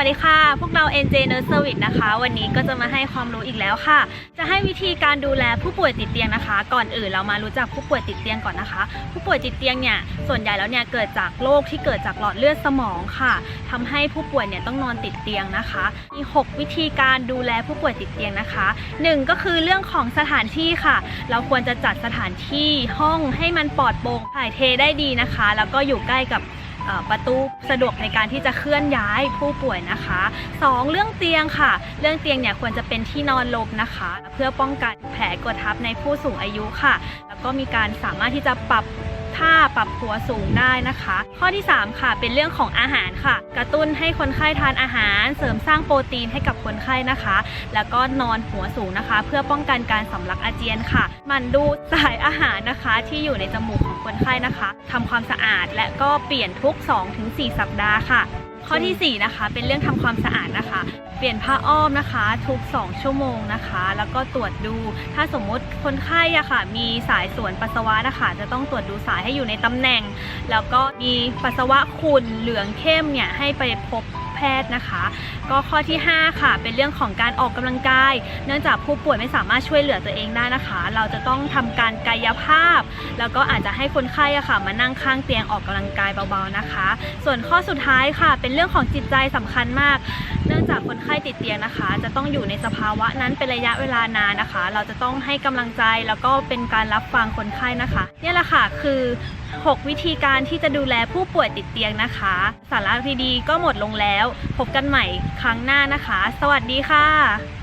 วัสดีค่ะ พวกเรา NJ Nurse Service นะคะ วันนี้ก็จะมาให้ความรู้อีกแล้วค่ะ จะให้วิธีการดูแลผู้ป่วยติดเตียงนะคะ ก่อนอื่นเรามารู้จักผู้ป่วยติดเตียงก่อนนะคะ ผู้ป่วยติดเตียงเนี่ย ส่วนใหญ่แล้วเนี่ยเกิดจากโรคที่เกิดจากหลอดเลือดสมองค่ะทำให้ผู้ป่วยเนี่ยต้องนอนติดเตียงนะคะ มี 6 วิธีการดูแลผู้ป่วยติดเตียงนะคะ 1 ก็คือเรื่องของสถานที่ค่ะ เราควรจะจัดสถานที่ห้องให้มันปลอดโปร่งถ่ายเทได้ดีนะคะ แล้วก็อยู่ใกล้กับ ประตูสะดวกในการที่จะเคลื่อนย้ายผู้ป่วยนะคะ 2. เรื่องเตียงค่ะ เรื่องเตียงเนี่ยควรจะเป็นที่นอนลมนะคะ เพื่อป้องกันแผลกดทับในผู้สูงอายุค่ะ แล้วก็มีการสามารถที่จะปรับ ท่าปรับหัวสูงได้นะคะ ข้อที่ 3 ค่ะ เป็นเรื่องของอาหารค่ะ กระตุ้นให้คนไข้ทานอาหาร เสริมสร้างโปรตีนให้กับคนไข้นะคะ แล้วก็นอนหัวสูงนะคะ เพื่อป้องกันการสำลักอาเจียนค่ะ มันดูสายอาหารนะคะที่อยู่ในจมูกของคนไข้นะคะทำความสะอาดและก็เปลี่ยนทุก 2-4 สัปดาห์ค่ะ ข้อทีสี่ 4 นะคะ เป็นเรื่องทำความสะอาดนะคะ เปลี่ยนผ้าอ้อมนะคะ ทุก 2 ชั่วโมงนะคะ แล้วก็ตรวจดู ถ้าสมมุติคนไข้อะค่ะ มีสายส่วนปัสสาวะนะคะ จะต้องตรวจดูสายให้อยู่ในตำแหน่ง แล้วก็มีปัสสาวะขุ่นเหลืองเข้มเนี่ยให้ไปพบ แพทย์นะคะ ก็ข้อที่ 5 ค่ะ เป็นเรื่องของการออกกำลังกาย เนื่องจากผู้ป่วยไม่สามารถช่วยเหลือตัวเองได้นะคะ เราจะต้องทำการกายภาพ แล้วก็อาจจะให้คนไข้อะค่ะ มานั่งข้างเตียงออกกำลังกายเบาๆนะคะ ส่วนข้อสุดท้ายค่ะ เป็นเรื่องของจิตใจสำคัญมาก จากคนไข้ติดเตียงนะคะ จะต้องอยู่ในสภาวะนั้นเป็นระยะเวลานานนะคะ เราจะต้องให้กำลังใจแล้วก็เป็นการรับฟังคนไข้นะคะนี่แหละค่ะคือ 6 วิธีการที่จะดูแลผู้ป่วยติดเตียงนะคะ สาระดีๆก็หมดลงแล้ว พบกันใหม่ครั้งหน้านะคะ สวัสดีค่ะ